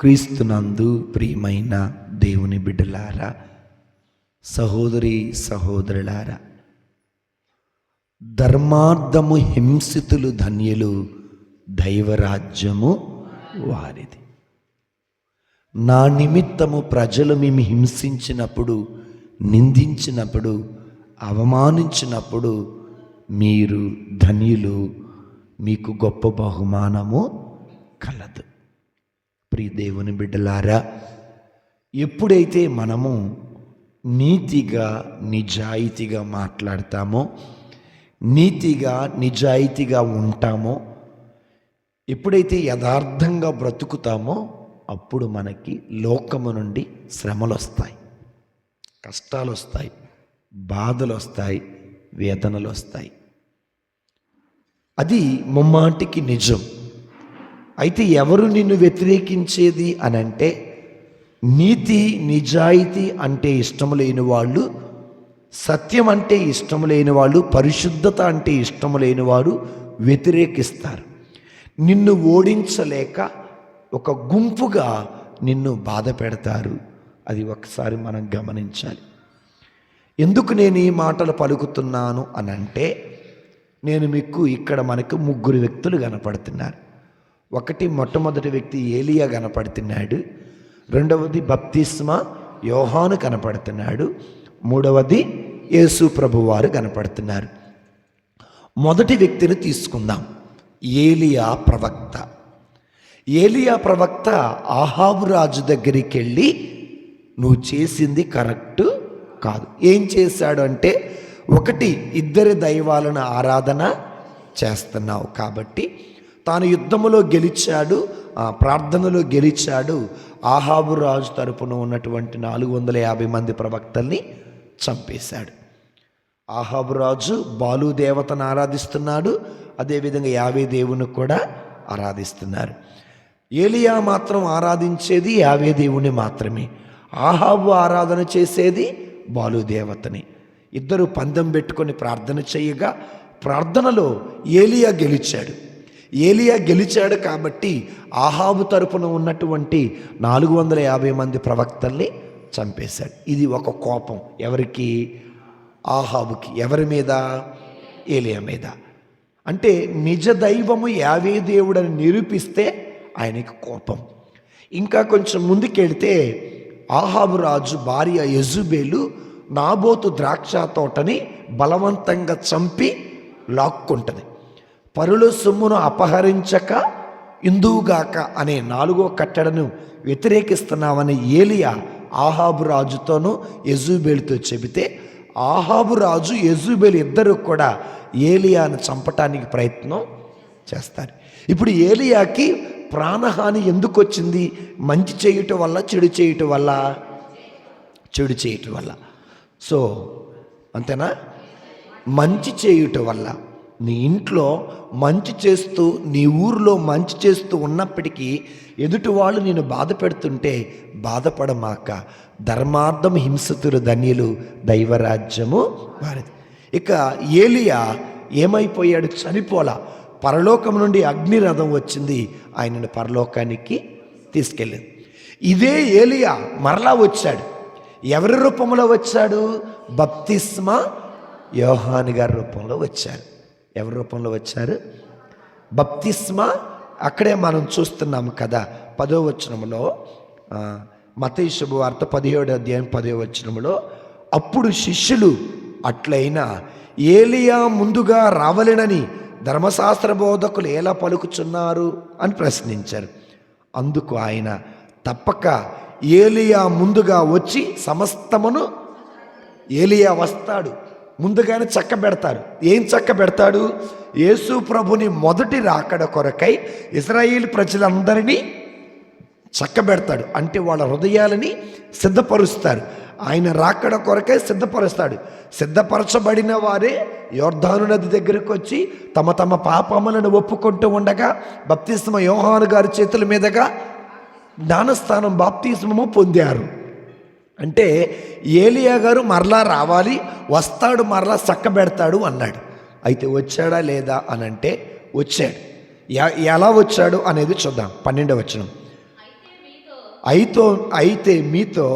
క్రీస్తునందు ప్రియమైన దేవుని బిడ్డలారా సహోదరి సహోదరులారా ధర్మార్థము హింసితులు ధన్యులు దైవరాజ్యము వారిది. నా నిమిత్తము ప్రజలు మేము హింసించినప్పుడు నిందించినప్పుడు అవమానించినప్పుడు మీరు ధన్యులు మీకు గొప్ప బహుమానము కలదు. ప్రియ దేవుని బిడ్డలారా ఎప్పుడైతే మనము నీతిగా నిజాయితీగా మాట్లాడతామో నీతిగా నిజాయితీగా ఉంటామో ఎప్పుడైతే యథార్థంగా బ్రతుకుతామో అప్పుడు మనకి లోకము నుండి శ్రమలు వస్తాయి కష్టాలు వస్తాయి బాధలు వస్తాయి వేదనలు వస్తాయి అది ముమ్మాటికి నిజం. అయితే ఎవరు నిన్ను వ్యతిరేకించేది అని అంటే నీతి నిజాయితీ అంటే ఇష్టం లేని వాళ్ళు సత్యం అంటే ఇష్టం లేని వాళ్ళు పరిశుద్ధత అంటే ఇష్టం లేని వారు వ్యతిరేకిస్తారు. నిన్ను ఓడించలేక ఒక గుంపుగా నిన్ను బాధ పెడతారు. అది ఒకసారి మనం గమనించాలి. ఎందుకు నేను ఈ మాటలు పలుకుతున్నాను అని అంటే నేను మీకు ఇక్కడ మనకు ముగ్గురు వ్యక్తులు కనపడుతున్నారు. ఒకటి మొట్టమొదటి వ్యక్తి ఏలియా కనపడుతున్నాడు. రెండవది బప్తిస్మ యోహాను కనపడుతున్నాడు. మూడవది యేసు ప్రభువారు కనపడుతున్నారు. మొదటి వ్యక్తిని తీసుకుందాం. ఏలియా ప్రవక్త. ఏలియా ప్రవక్త ఆహాబు రాజు దగ్గరికి వెళ్ళి నువ్వు చేసింది కరెక్ట్ కాదు. ఏం చేశాడు అంటే ఒకటి ఇద్దరి దైవాలను ఆరాధన చేస్తున్నావు కాబట్టి తాను యుద్ధములో గెలిచాడు ఆ ప్రార్థనలో గెలిచాడు. ఆహాబు రాజు తరపున ఉన్నటువంటి నాలుగు వందల యాభై మంది ప్రవక్తల్ని చంపేశాడు. ఆహాబు రాజు బాలు దేవతను ఆరాధిస్తున్నాడు అదేవిధంగా యావే దేవుని కూడా ఆరాధిస్తున్నారు. ఏలియా మాత్రం ఆరాధించేది యావే దేవుని మాత్రమే. ఆహాబు ఆరాధన చేసేది బాలు దేవతని. ఇద్దరు పందెం పెట్టుకొని ప్రార్థన చేయగా ప్రార్థనలో ఏలియా గెలిచాడు. ఏలియా గెలిచాడు కాబట్టి ఆహాబు తరపున ఉన్నటువంటి నాలుగు వందల యాభై మంది ప్రవక్తల్ని చంపేశాడు. ఇది ఒక కోపం. ఎవరికి? ఆహాబుకి. ఎవరి మీద? ఏలియా మీద. అంటే నిజ దైవము యావే దేవుడని నిరూపిస్తే ఆయనకి కోపం. ఇంకా కొంచెం ముందుకెళ్తే ఆహాబు రాజు భార్య యజుబేలు నాబోతు ద్రాక్ష తోటని బలవంతంగా చంపి లాక్కుంటుంది. పరుల సొమ్మును అపహరించక ఇందువుగాక అనే నాలుగో కట్టడను వ్యతిరేకిస్తున్నామని ఏలియా ఆహాబు రాజుతోనూ యజుబేలుతో చెబితే ఆహాబు రాజు యజుబేలు ఇద్దరు కూడా ఏలియాను చంపటానికి ప్రయత్నం చేస్తారు. ఇప్పుడు ఏలియాకి ప్రాణహాని ఎందుకు వచ్చింది మంచి చేయటం వల్ల చెడు చేయటం వల్ల? చెడు చేయటం వల్ల. సో అంతేనా? మంచి చేయుట వల్ల. నీ ఇంట్లో మంచి చేస్తూ నీ ఊరిలో మంచి చేస్తూ ఉన్నప్పటికీ ఎదుటి వాళ్ళు నేను బాధ పెడుతుంటే బాధపడమాక. ధర్మార్థం హింసతులు ధన్యులు దైవరాజ్యము వారిది. ఇక ఏలియా ఏమైపోయాడు? చనిపోలా. పరలోకం నుండి అగ్నిరథం వచ్చింది. ఆయనను పరలోకానికి తీసుకెళ్ళింది. ఇదే ఏలియా మరలా వచ్చాడు. ఎవరి రూపంలో వచ్చాడు? బప్తిస్మ యోహాని గారి రూపంలో వచ్చారు ఎవరి రూపంలో వచ్చారు? బప్తిస్మా అక్కడే మనం చూస్తున్నాము కదా పదో వచనంలో మతయి శుభవార్త పదిహేడు అధ్యాయం పదో వచనంలో అప్పుడు శిష్యులు అట్లయినా ఏలియా ముందుగా రావలెనని ధర్మశాస్త్ర బోధకులు ఎలా పలుకుచున్నారు అని ప్రశ్నించారు. అందుకు ఆయన తప్పక ఏలియా ముందుగా వచ్చి సమస్తమును ఏలియా వస్తాడు. ముందుగానే చక్క పెడతారు. ఏం చక్క పెడతాడు? యేసు ప్రభుని మొదటి రాకడ కొరకై ఇజ్రాయిల్ ప్రజలందరినీ చక్క పెడతాడు. అంటే వాళ్ళ హృదయాలని సిద్ధపరుస్తారు. ఆయన రాకడ కొరకై సిద్ధపరుస్తాడు. సిద్ధపరచబడిన వారే యోర్ధాను నది దగ్గరికి వచ్చి తమ తమ పాపములను ఒప్పుకుంటూ ఉండగా బప్తిస్మ యోహాను గారి చేతుల మీదుగా జ్ఞానస్థానం బాప్తిస్మము పొందారు. అంటే ఏలియా గారు మరలా రావాలి వస్తాడు మరలా చక్కబెడతాడు అన్నాడు. అయితే వచ్చాడా లేదా అని అంటే వచ్చాడు ఎలా వచ్చాడు అనేది చూద్దాం పన్నెండవ వచనం. అయితే అయితే మీతో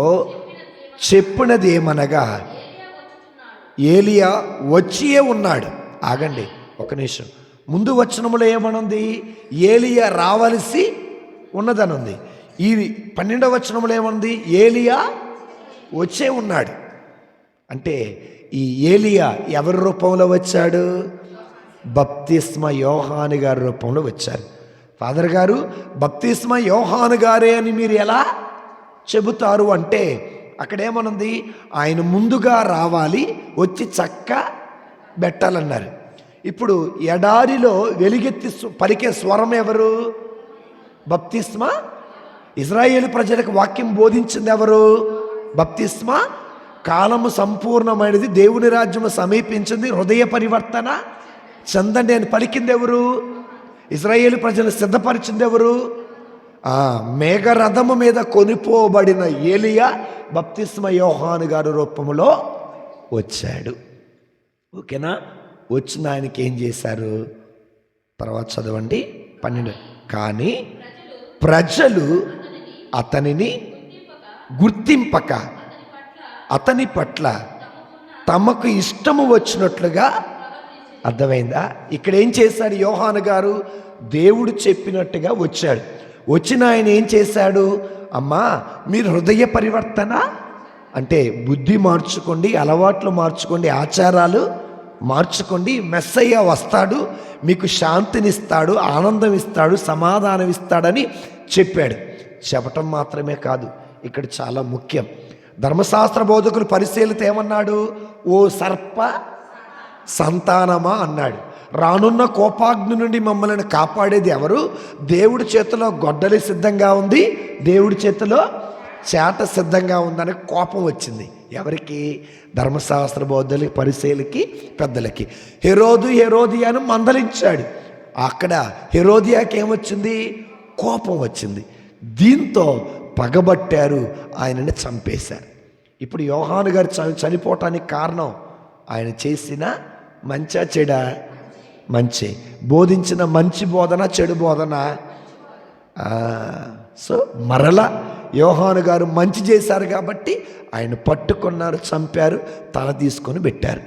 చెప్పినది ఏమనగా ఏలియా వచ్చియే ఉన్నాడు. ఆగండి ఒక నిమిషం. ముందు వచనములో ఏమనుంది? ఏలియా రావలసి ఉన్నదనుంది. ఈ పన్నెండవ వచనములో ఏముంది ఏలియా వచ్చే ఉన్నాడు. అంటే ఈ ఏలియా ఎవరి రూపంలో వచ్చాడు? బప్తిస్మ యోహాను గారి రూపంలో వచ్చారు. ఫాదర్ గారు బప్తిస్మ యోహాను గారే అని మీరు ఎలా చెబుతారు అంటే అక్కడేమనుంది? ఆయన ముందుగా రావాలి వచ్చి చక్క పెట్టాలన్నారు. ఇప్పుడు ఎడారిలో వెలుగెత్తి స్వ- పలికే స్వరం ఎవరు? బప్తిస్మ? ఇజ్రాయేల్ ప్రజలకు వాక్యం బోధించింది ఎవరు? బప్తిస్మ కాలము సంపూర్ణమైనది దేవుని రాజ్యము సమీపించింది హృదయ పరివర్తన చందండి. అని పలికింది ఎవరు ఇజ్రాయేల్ ప్రజలు సిద్ధపరిచింది ఎవరు ఆ మేఘరథము మీద కొనిపోబడిన ఏలియా బప్తిస్మ యోహాను గారి రూపంలో వచ్చాడు. ఓకేనా? వచ్చిన ఆయనకి ఏం చేశారు? తర్వాత చదవండి. పన్నెండు. కానీ ప్రజలు అతనిని గుర్తింపక అతని పట్ల తమకు ఇష్టము వచ్చినట్లుగా అర్థమైందా? ఇక్కడ ఏం చేశాడు యోహాను గారు? దేవుడు చెప్పినట్టుగా వచ్చాడు. వచ్చిన ఆయన ఏం చేశాడు? అమ్మా మీరు హృదయ పరివర్తన అంటే బుద్ధి మార్చుకోండి అలవాట్లు మార్చుకోండి ఆచారాలు మార్చుకోండి మెస్సయ్య వస్తాడు మీకు శాంతినిస్తాడు ఆనందం ఇస్తాడు సమాధానం ఇస్తాడని చెప్పాడు. చెప్పటం మాత్రమే కాదు ఇక్కడ చాలా ముఖ్యం. ధర్మశాస్త్ర బోధకులు పరిశీలిత ఏమన్నాడు? ఓ సర్ప సంతానమా అన్నాడు. రానున్న కోపాగ్ని నుండి మమ్మల్ని కాపాడేది ఎవరు? దేవుడి చేతిలో గొడ్డలి సిద్ధంగా ఉంది. దేవుడి చేతిలో చేట సిద్ధంగా ఉందని కోపం వచ్చింది. ఎవరికి? ధర్మశాస్త్ర బౌద్ధులకి పరిశీలికి పెద్దలకి. హెరోదు హెరోదియాను మందలించాడు. అక్కడ హెరోదియాకి ఏమొచ్చింది కోపం వచ్చింది. దీంతో పగబట్టారు ఆయనని చంపేశారు. ఇప్పుడు యోహాను గారు చ- చనిపోవటానికి కారణం ఆయన చేసిన మంచా చెడ? మంచి. బోధించిన మంచి బోధన చెడు బోధన? సో మరల యోహాను గారు మంచి చేశారు కాబట్టి ఆయన పట్టుకున్నారు చంపారు తల తీసుకొని పెట్టారు.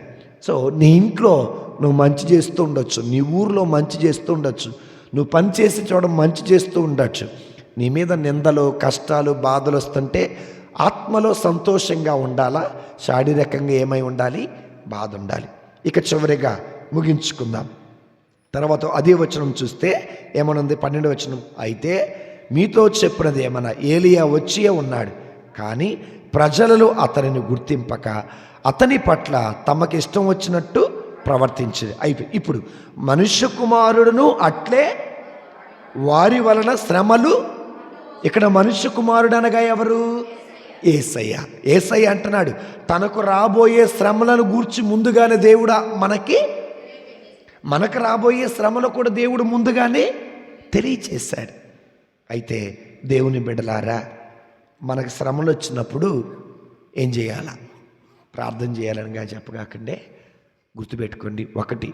సో నీ ఇంట్లో నువ్వు మంచి చేస్తూ ఉండొచ్చు. నీ ఊర్లో మంచి చేస్తూ ఉండొచ్చు. నువ్వు పని చేసి చూడ మంచి చేస్తూ ఉండొచ్చు. నీ మీద నిందలు కష్టాలు బాధలు వస్తుంటే ఆత్మలో సంతోషంగా ఉండాలా? శారీరకంగా ఏమై ఉండాలి? బాధ ఉండాలి. ఇక చివరిగా ముగించుకుందాం. తర్వాత అదే వచనం చూస్తే ఏమనుంది? పన్నెండు వచనం. అయితే మీతో చెప్పినది ఏమన్నా? ఏలియా వచ్చియే ఉన్నాడు. కానీ ప్రజలలో అతనిని గుర్తింపక అతని పట్ల తమకి ఇష్టం వచ్చినట్టు ప్రవర్తించింది. అయిపోయి ఇప్పుడు మనుష్య కుమారుడును అట్లే వారి వలన శ్రమలు ఇక్కడ మనుష్య కుమారుడు అనగా ఎవరు? ఏసయ్య. ఏసయ్య అంటున్నాడు తనకు రాబోయే శ్రమలను గూర్చి ముందుగానే దేవుడా మనకి? మనకు రాబోయే శ్రమలు కూడా దేవుడు ముందుగానే తెలియచేశాడు. అయితే దేవుని బిడ్డలారా మనకు శ్రమలు వచ్చినప్పుడు ఏం చేయాలా? ప్రార్థన చేయాలనిగా చెప్పగాకండే గుర్తుపెట్టుకోండి. ఒకటి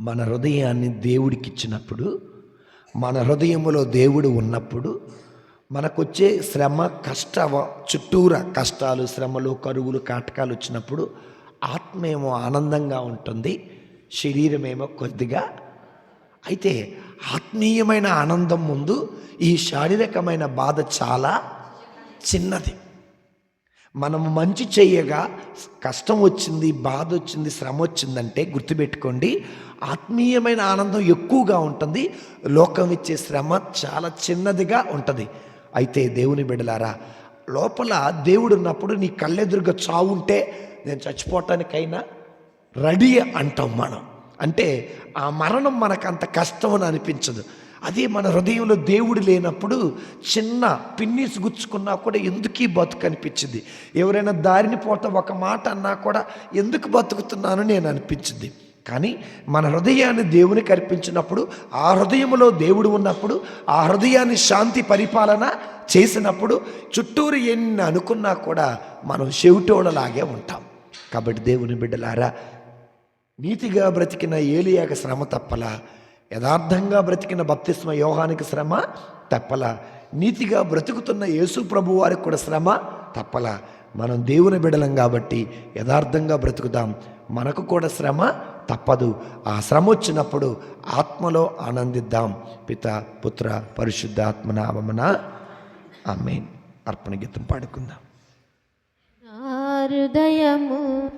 మన హృదయాన్ని దేవుడికి ఇచ్చినప్పుడు మన హృదయంలో దేవుడు ఉన్నప్పుడు మనకొచ్చే శ్రమ కష్ట చుట్టూరా కష్టాలు శ్రమలు కరువులు కాటకాలు వచ్చినప్పుడు ఆత్మేమో ఆనందంగా ఉంటుంది శరీరమేమో కొద్దిగా. అయితే ఆత్మీయమైన ఆనందం ముందు ఈ శారీరకమైన బాధ చాలా చిన్నది. మనము మంచి చెయ్యగా కష్టం వచ్చింది బాధ వచ్చింది శ్రమ వచ్చిందంటే గుర్తుపెట్టుకోండి ఆత్మీయమైన ఆనందం ఎక్కువగా ఉంటుంది లోకం ఇచ్చే శ్రమ చాలా చిన్నదిగా ఉంటుంది. అయితే దేవుని బిడలారా లోపల దేవుడు ఉన్నప్పుడు నీ కళ్ళెదురుగా చావుంటే నేను చచ్చిపోవటానికైనా రెడీ అంటాం మనం. అంటే ఆ మరణం మనకు అంత కష్టం అని అనిపించదు. అదే మన హృదయంలో దేవుడు లేనప్పుడు చిన్న పిన్నీసు గుచ్చుకున్నా కూడా ఎందుకీ బతుకు అనిపించింది? ఎవరైనా దారిని పోతా ఒక మాట అన్నా కూడా ఎందుకు బతుకుతున్నాను నేను అనిపించింది. కానీ మన హృదయాన్ని దేవునికి అర్పించినప్పుడు ఆ హృదయంలో దేవుడు ఉన్నప్పుడు ఆ హృదయాన్ని శాంతి పరిపాలన చేసినప్పుడు చుట్టూరు ఎన్ని అనుకున్నా కూడా మనం చెవిటోళ్ళలాగే ఉంటాం. కాబట్టి దేవుని బిడ్డలారా నీతిగా బ్రతికిన ఏలియాక శ్రమ తప్పలా యథార్థంగా బ్రతికిన బప్తిస్మ యోహానికి శ్రమ తప్పల. నీతిగా బ్రతుకుతున్న యేసు ప్రభు వారికి కూడా శ్రమ తప్పల. మనం దేవుని బిడలం కాబట్టి యథార్థంగా బ్రతుకుదాం. మనకు కూడా శ్రమ తప్పదు. ఆ శ్రమ వచ్చినప్పుడు ఆత్మలో ఆనందిద్దాం. పిత పుత్ర పరిశుద్ధ ఆత్మనామన ఆమెన్. అర్పణ గీతం పాడుకుందాం. హృదయము